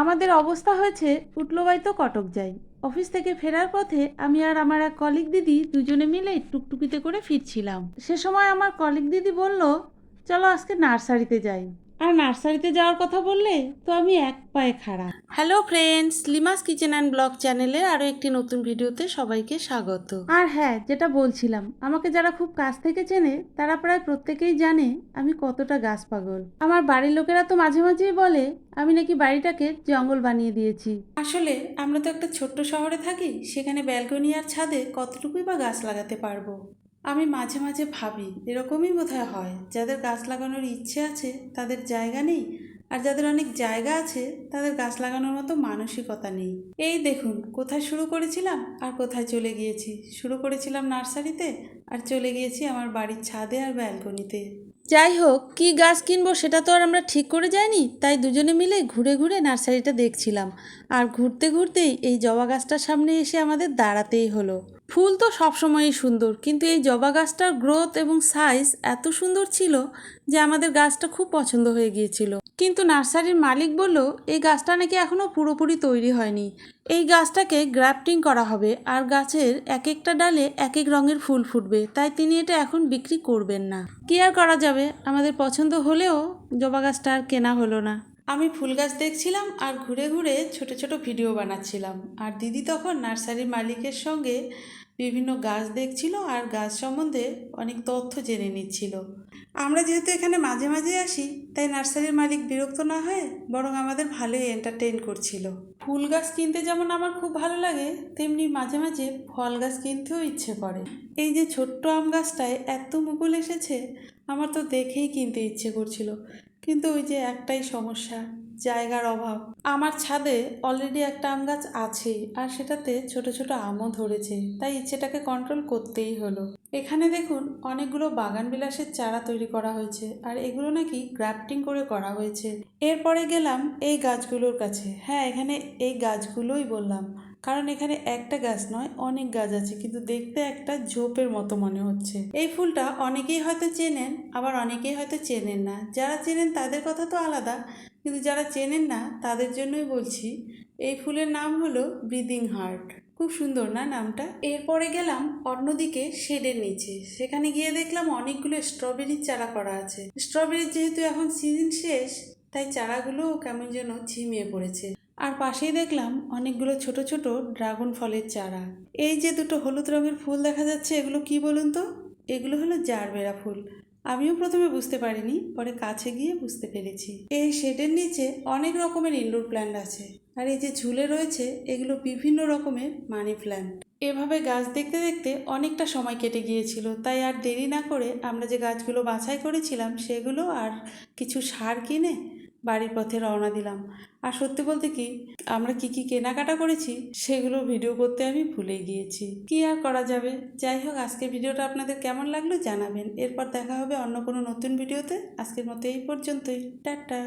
আমাদের অবস্থা হয়েছে উঠলোবাই তো কটক যাই অফিস থেকে ফেরার পথে আমি আর আমার এক কলিগ দিদি দুজনে মিলে টুকটুকিতে করে ফিরছিলাম। সে সময় আমার কলিগ দিদি বলল, চলো আজকে নার্সারিতে যাই। আর নার্সারিতে যাওয়ার কথা বললে তো আমি এক পায়ে খাড়া। Hello friends Limas kitchen and blog চ্যানেলের আরও একটি নতুন ভিডিওতে সবাইকে স্বাগত। আর হ্যাঁ যেটা বলছিলাম আমাকে যারা খুব কাছ থেকে চেনে তারা প্রায় প্রত্যেকেই জানে আমি কতটা গাছ পাগল। আমার বাড়ির লোকেরা তো মাঝে মাঝেই বলে আমি নাকি বাড়িটাকে জঙ্গল বানিয়ে দিয়েছি। আসলে আমরা তো একটা ছোট্ট শহরে থাকি সেখানে ব্যালকনি আর ছাদে কতটুকুই বা গাছ লাগাতে পারব? আমি মাঝে মাঝে ভাবি, এরকমই বোধহয় হয়। যাদের গাছ লাগানোর ইচ্ছে আছে, তাদের জায়গা নেই। আর যাদের অনেক জায়গা আছে, তাদের গাছ লাগানোর মতো মানসিকতা নেই। এই দেখুন, কোথায় শুরু করেছিলাম আর কোথায় চলে গিয়েছি। শুরু করেছিলাম নার্সারিতে আর চলে গিয়েছি আমার বাড়ির ছাদে আর ব্যালকনিতে। যাই হোক, কি গাছ কিনবো সেটা তো আর আমরা ঠিক করে যাইনি, তাই দুজনে মিলে ঘুরে ঘুরে নার্সারিটা দেখছিলাম। আর ঘুরতে ঘুরতেই এই জবা গাছটার সামনে এসে আমাদের দাঁড়াতেই হলো। ফুল তো সবসময়ই সুন্দর, কিন্তু এই জবা গাছটার গ্রোথ এবং সাইজ এত সুন্দর ছিল যে আমাদের গাছটা খুব পছন্দ হয়ে গিয়েছিল। কিন্তু নার্সারির মালিক বলল, এই গাছটা নাকি এখনও পুরোপুরি তৈরি হয়নি। এই গাছটাকে গ্রাফটিং করা হবে আর গাছের এক একটা ডালে এক এক রঙের ফুল ফুটবে, তাই তিনি এটা এখন বিক্রি করবেন না। কি আর করা যাবে? আমাদের পছন্দ হলেও জবা গাছটা আর কেনা হলো না। আমি ফুল গাছ দেখছিলাম আর ঘুরে ঘুরে ছোট ছোট ভিডিও বানাচ্ছিলাম। আর দিদি তখন নার্সারির মালিকের সঙ্গে বিভিন্ন গাছ দেখছিল আর গাছ সম্বন্ধে অনেক তথ্য জেনে নিচ্ছিল। আমরা যেহেতু এখানে মাঝে মাঝে আসি, তাই নার্সারির মালিক বিরক্ত না হয়ে বরং আমাদের ভালোই এন্টারটেইন করছিল। ফুল গাছ কিনতে যেমন আমার খুব ভালো লাগে, তেমনি মাঝে মাঝে ফল গাছ কিনতেও ইচ্ছে করে। এই যে ছোট্ট আম গাছটায় এত মুকুল এসেছে, আমার তো দেখেই কিনতে ইচ্ছে করছিল। কিন্তু ওই যে একটাই সমস্যা, জায়গার অভাব। আমার ছাদে অলরেডি একটা আম গাছ আছে আর সেটাতে ছোট ছোট আমও ধরেছে, তাই ইচ্ছেটাকে কন্ট্রোল করতেই হলো। এখানে দেখুন অনেকগুলো বাগান বিলাসের চারা তৈরি করা হয়েছে আর এগুলো নাকি গ্রাফটিং করে করা হয়েছে। এরপরে গেলাম এই গাছগুলোর কাছে। হ্যাঁ এখানে এই গাছগুলোই বললাম। কারণ এখানে একটা গাছ নয়, অনেক গাছ আছে, কিন্তু দেখতে একটা ঝোপের মতো মনে হচ্ছে। এই ফুলটা অনেকেই হয়তো চেনেন, আবার অনেকেই হয়তো চেনেন না। যারা চেনেন তাদের কথা তো আলাদা, কিন্তু যারা চেনেন না, তাদের জন্যই বলছি, এই ফুলের নাম হলো ব্রিদিং হার্ট। খুব সুন্দর না নামটা? এরপরে গেলাম অন্যদিকে শেডের নিচে। সেখানে গিয়ে দেখলাম অনেকগুলো স্ট্রবেরির চারা করা আছে। স্ট্রবেরির যেহেতু এখন সিজন শেষ, তাই চারাগুলোও কেমন যেন ঝিমিয়ে পড়েছে। আর পাশেই দেখলাম অনেকগুলো ছোট ছোট ড্রাগন ফলের চারা। এই যে দুটো হলুদ রঙের ফুল দেখা যাচ্ছে, এগুলো কি বলুন তো? এগুলো হলো জারবেরা ফুল। আমিও প্রথমে বুঝতে পারিনি, পরে কাছে গিয়ে বুঝতে পেরেছি। এই শেডের নিচে অনেক রকমের ইনডোর প্ল্যান্ট আছে। আর এই যে ঝুলে রয়েছে, এগুলো বিভিন্ন রকমের মানি প্ল্যান্ট। এভাবে গাছ দেখতে দেখতে অনেকটা সময় কেটে গিয়েছিল, তাই আর দেরি না করে আমরা যে গাছগুলো বাছাই করেছিলাম, সেগুলো আর কিছু সার কিনে বাড়ির পথে রওনা দিলাম। আর সত্যি বলতে কি, আমরা কি কি কেনাকাটা করেছি, সেগুলো ভিডিও করতে আমি ভুলে গিয়েছি। কি আর করা যাবে? যাই হোক, আজকের ভিডিওটা আপনাদের কেমন লাগল জানাবেন। এরপর দেখা হবে অন্য কোনো নতুন ভিডিওতে আজকের মতো এই পর্যন্তই। টাটা।